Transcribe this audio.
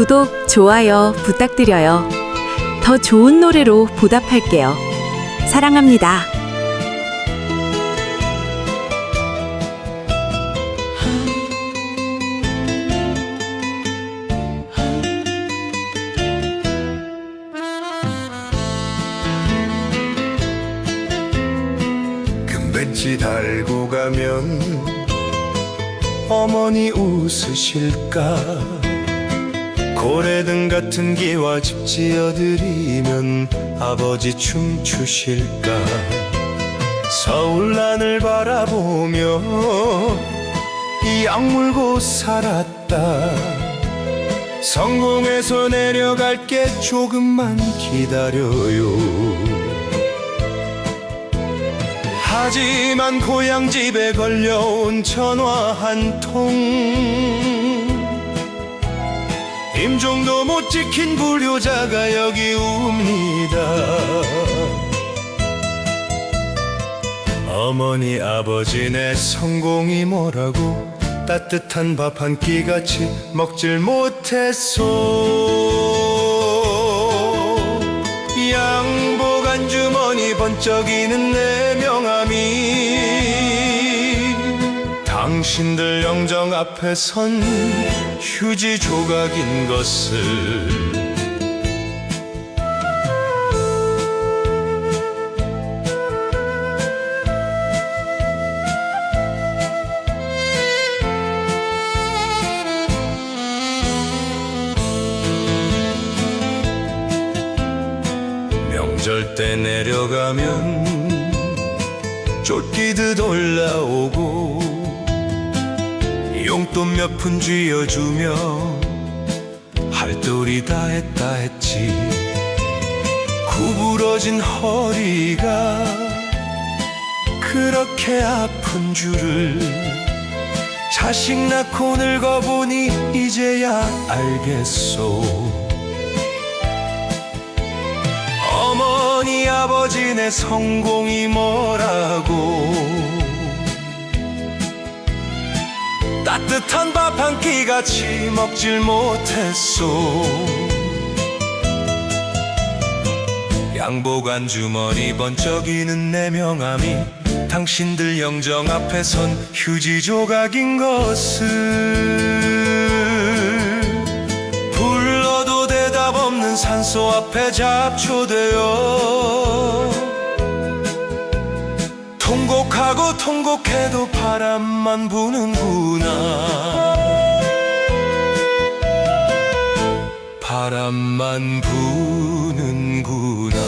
구독, 좋아요 부탁드려요. 더 좋은 노래로 보답할게요. 사랑합니다. 금배지 달고 가면 어머니 웃으실까 고래등 같은 기와 집 지어드리면 아버지 춤추실까? 서울란을 바라보며 이 악물고 살았다. 성공해서 내려갈게 조금만 기다려요. 하지만 고향 집에 걸려온 전화 한 통 임종도 못 지킨 불효자가 여기 웁니다. 어머니 아버지 내 성공이 뭐라고 따뜻한 밥 한 끼 같이 먹질 못했소. 양복 안 주머니 번쩍이는 내 명함이 당신들 영정 앞에 선 휴지 조각인 것을. 명절 때 내려가면 쫓기듯 올라오고 용돈 몇 푼 쥐어주며 할도리 다 했다 했지. 구부러진 허리가 그렇게 아픈 줄을 자식 낳고 늙어보니 이제야 알겠소. 어머니 아버지 내 성공이 뭐라고 따뜻한 밥 한 끼 같이 먹질 못했소. 양복 안 주머니 번쩍이는 내 명함이 당신들 영정 앞에 선 휴지 조각인 것을. 불러도 대답 없는 산소 앞에 잡초되어 통곡하고 통곡해도 바람만 부는구나. 바람만 부는구나